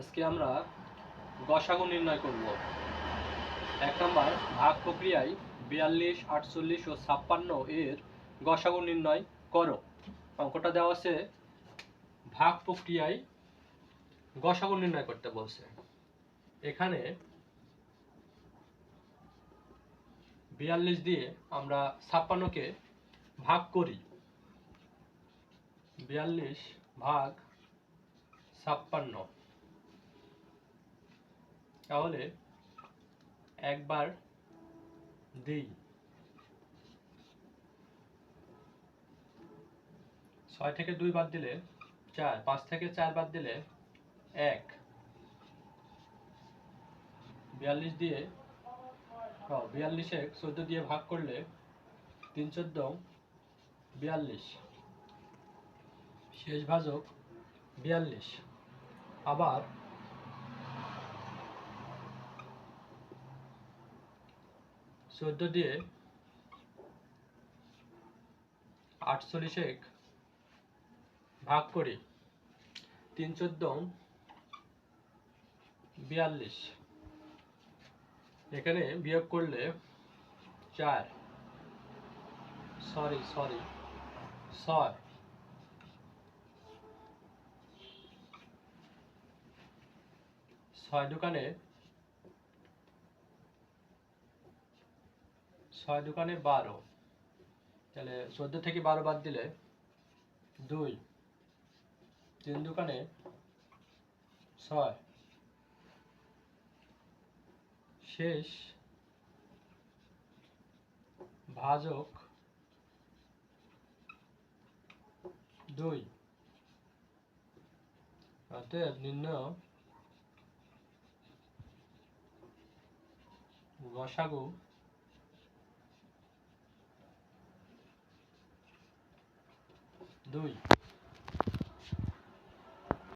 আজকে আমরা গসাগু নির্ণয় করব। এক নম্বর, ভাগ প্রক্রিয়ায় বিয়াল্লিশ, আটচল্লিশ ও ছাপ্পান্ন এর গসাগু নির্ণয় করো। অঙ্কটা দেওয়া আছে, ভাগ প্রক্রিয়ায় গসাগু নির্ণয় করতে বলছে। এখানে বিয়াল্লিশ দিয়ে আমরা ছাপ্পান্নকে ভাগ করি। বিয়াল্লিশ ভাগ ছাপ্পান্ন। তাহলে একবার দিই। ছয় থেকে দুই বাদ দিলে চার পাঁচ থেকে চার বাদ দিলে এক। বিয়াল্লিশ দিয়ে ও, বিয়াল্লিশে চোদ্দ দিয়ে ভাগ করলে তিন চোদ্দ বিয়াল্লিশ। শেষ ভাজক বিয়াল্লিশ। আবার চোদ্দ দিয়ে আটচল্লিশে ভাগ করি, তিন চোদ্দ বিয়াল্লিশ। এখানে বিয়োগ করলে চার। সরি সরি, ছয়। ছয় দোকানে ছয় দোকানে বারো। তাহলে চোদ্দ থেকে বারো বাদ দিলে দুই। তিন দোকানে ছয়। শেষ ভাজক দুই। অতএব নিম্ন গসাগু দুই